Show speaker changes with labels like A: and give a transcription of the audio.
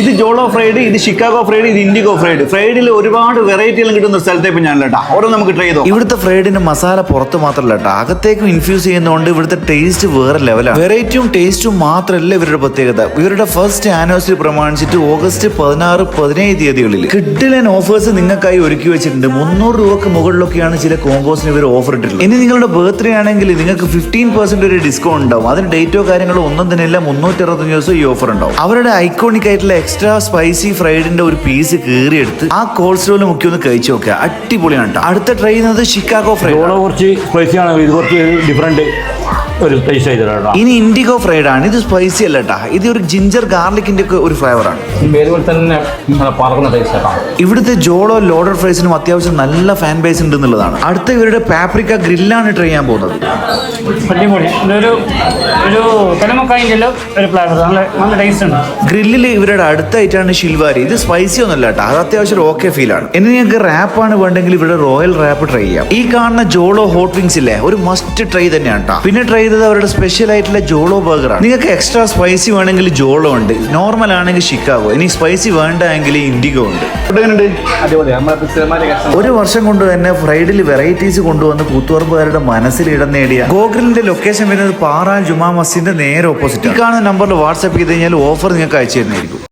A: ഇത് ജോളോ ഫ്രൈഡ് ഇത് ഷിക്കാഗോ ഫ്രൈഡ് ഇത് ഇൻഡിഗോ ഫ്രൈഡ്. ഫ്രൈഡിൽ ഒരുപാട് വെറൈറ്റികളും കിട്ടുന്ന സ്ഥലത്തെ ഇപ്പം ഞാൻ കേട്ടാ ഓരോ നമുക്ക് ട്രൈ ചെയ്തോ
B: ഇവിടുത്തെ ഫ്രൈഡിന്റെ മസാല പുറത്ത് മാത്രമല്ല കേട്ടോ അകത്തേക്കും ഇൻഫ്യൂസ് ചെയ്യുന്നതുകൊണ്ട് ഇവിടുത്തെ ടേസ്റ്റ് വേറെ ലെവലാണ് വെറൈറ്റിയും ടേസ്റ്റും മാത്രമല്ല ഇവരുടെ പ്രത്യേകത. ഇവരുടെ ഫസ്റ്റ് ആനിവേഴ്സറി പ്രമാണിച്ചിട്ട് ഓഗസ്റ്റ് പതിനാറ് പതിനേഴ് തീയതികളിൽ കിഡിലൻ ഓഫേഴ്സ് നിങ്ങൾക്കായി ഒരുക്കി വെച്ചിട്ടുണ്ട്. മുന്നൂറ് രൂപക്ക് മുകളിലൊക്കെയാണ് ചില കോമ്പോസിന് ഇവർ ഓഫർ ഇട്ടിട്ടുള്ളത്. ഇനി നിങ്ങളുടെ ബർത്ത്ഡേ ആണെങ്കിൽ നിങ്ങൾക്ക് ഫിഫ്റ്റീൻ പെർസെന്റ് ഒരു ഡിസ്കൗണ്ട് ഉണ്ടാവും. അതിന് ഡേറ്റോ കാര്യങ്ങളോ ഒന്നും തന്നെ ഇല്ല. മുന്നൂറ്റി അറുപത്തഞ്ച് ദിവസം ഈ ഓഫർ ഉണ്ടാവും. അവരുടെ ഐക്കോണിക് ആയിട്ടുള്ള എക്സ്ട്രാ സ്പൈസി ഫ്രൈഡിന്റെ ഒരു പീസ് കീറിയെടുത്ത് ആ കോൾസ്ട്രോയിൽ മുക്കി ഒന്ന് കഴിച്ചു നോക്കുക അടിപൊളിയാണ് കേട്ടോ അടുത്ത ട്രൈ ചെയ്യുന്നത് ഷിക്കാഗോ ഫ്രൈഡ്
C: കുറച്ച് സ്പൈസി ആണ് ഇത് കുറച്ച് ഡിഫറെന്റ് ഒരു ടേസ്റ്റ് ചെയ്തിട്ടാണ്
B: ഇനി ഇൻഡിഗോ ഫ്രൈഡ് ആണ്. ഇത് സ്പൈസി അല്ല കേട്ടാ ഇത് ഒരു ജിഞ്ചർ ഗാർലിക്കിന്റെ ഒക്കെ ഒരു ഫ്ലേവർ ആണ്.
C: ഇതുപോലെ തന്നെ നല്ല പറക്കുന്ന ടേസ്റ്റ്
B: ഇവിടുത്തെ ജോളോ ലോഡർ ഫ്രൈസിനും അത്യാവശ്യം നല്ല ഫാൻ ബേസ് ഉണ്ട് എന്നുള്ളതാണ്. അടുത്ത ഇവരുടെ പാപ്രിക്ക ഗ്രില്ലാണ് ട്രൈ ചെയ്യാൻ പോകുന്നത്.
D: ഒരു ഒരു
B: ഗ്രില്ലിൽ ഇവരുടെ അടുത്ത ഐറ്റാണ് ഷിൽവാരി ഇത് സ്പൈസി ഒന്നുമല്ല കേട്ടോ അത് അത്യാവശ്യം ഓക്കെ ഫീൽ ആണ്. ഇനി നിങ്ങൾക്ക് റാപ്പ് ആണ് വേണ്ടെങ്കിൽ ഇവിടെ റോയൽ റാപ്പ് ട്രൈ ചെയ്യാം. ഈ കാണുന്ന ജോളോ ഹോട്ട് വിങ്സ് ഇല്ലേ ഒരു മസ്റ്റ് ട്രൈ തന്നെയാണ് കേട്ടോ പിന്നെ ട്രൈ ചെയ്തത് അവരുടെ സ്പെഷ്യൽ ആയിട്ടുള്ള ജോളോ ബർഗർ ആണ്. നിങ്ങൾക്ക് എക്സ്ട്രാ സ്പൈസി വേണമെങ്കിൽ ജോളോ ഉണ്ട്. നോർമൽ ആണെങ്കിൽ ഷിക്കാഗോ ഇനി സ്പൈസി വേണ്ട എങ്കിൽ ഇൻഡിഗോ ഉണ്ട് ഒരു വർഷം കൊണ്ട് തന്നെ ഫ്രൈഡിൽ വെറൈറ്റീസ് കൊണ്ടുവന്ന് കൂത്തുപറമ്പുകാരുടെ മനസ്സിൽ ഇടം നേടിയ ഗോഗ്രിലിന്റെ ലൊക്കേഷൻ വരുന്നത് പാറാൽ ജുമാ മസ്ജിദിന്റെ നേരെ ഓപ്പോസിറ്റ് ഈ കാണുന്ന നമ്പറിൽ വാട്സ്ആപ്പ് ചെയ്ത് കഴിഞ്ഞാൽ ഓഫർ നിങ്ങൾക്ക് അയച്ചു തരുന്നതായിരിക്കും.